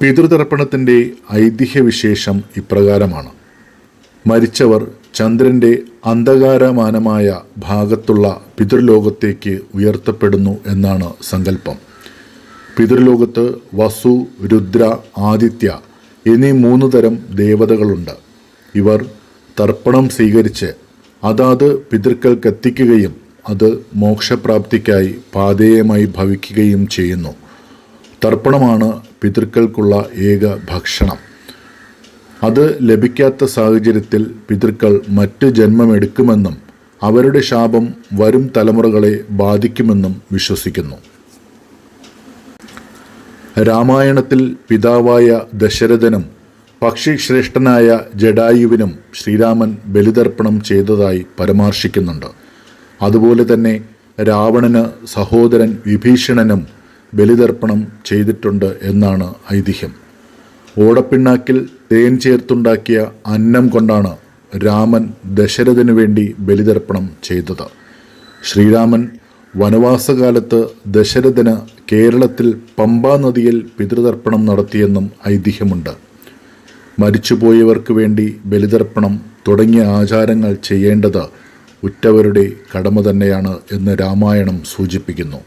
പിതൃതർപ്പണത്തിന്റെ ഐതിഹ്യവിശേഷം ഇപ്രകാരമാണ്. മരിച്ചവർ ചന്ദ്രന്റെ അന്ധകാരമാനമായ ഭാഗത്തുള്ള പിതൃലോകത്തേക്ക് ഉയർത്തപ്പെടുന്നു എന്നാണ് സങ്കല്പം. പിതൃലോകത്ത് വസു രുദ്ര ആദിത്യ എന്നീ മൂന്ന് തരം ദേവതകളുണ്ട്. ഇവർ തർപ്പണം സ്വീകരിച്ച് അതാത് പിതൃക്കൾക്കെത്തിക്കുകയും അത് മോക്ഷപ്രാപ്തിക്കായി പാതേയമായി ഭവിക്കുകയും ചെയ്യുന്നു. തർപ്പണമാണ് പിതൃക്കൾക്കുള്ള ഏക ഭക്ഷണം. അത് ലഭിക്കാത്ത സാഹചര്യത്തിൽ പിതൃക്കൾ മറ്റ് ജന്മമെടുക്കുമെന്നും അവരുടെ ശാപം വരും തലമുറകളെ ബാധിക്കുമെന്നും വിശ്വസിക്കുന്നു. രാമായണത്തിൽ പിതാവായ ദശരഥനും പക്ഷിശ്രേഷ്ഠനായ ജഡായുവിനും ശ്രീരാമൻ ബലിതർപ്പണം ചെയ്തതായി പരാമർശിക്കുന്നുണ്ട്. അതുപോലെ തന്നെ രാവണന് സഹോദരൻ വിഭീഷണനും ബലിതർപ്പണം ചെയ്തിട്ടുണ്ട് എന്നാണ് ഐതിഹ്യം. ഓടപ്പിണ്ണാക്കിൽ തേൻ ചേർത്തുണ്ടാക്കിയ അന്നം കൊണ്ടാണ് രാമൻ ദശരഥനു വേണ്ടി ബലിതർപ്പണം ചെയ്തത്. ശ്രീരാമൻ വനവാസകാലത്ത് ദശരഥന് കേരളത്തിൽ പമ്പാ നദിയിൽ പിതൃതർപ്പണം നടത്തിയെന്നും ഐതിഹ്യമുണ്ട്. മരിച്ചുപോയവർക്ക് വേണ്ടി ബലിതർപ്പണം തുടങ്ങിയ ആചാരങ്ങൾ ചെയ്യേണ്ടത് ഉറ്റവരുടെ കടമ തന്നെയാണ് എന്ന് രാമായണം സൂചിപ്പിക്കുന്നു.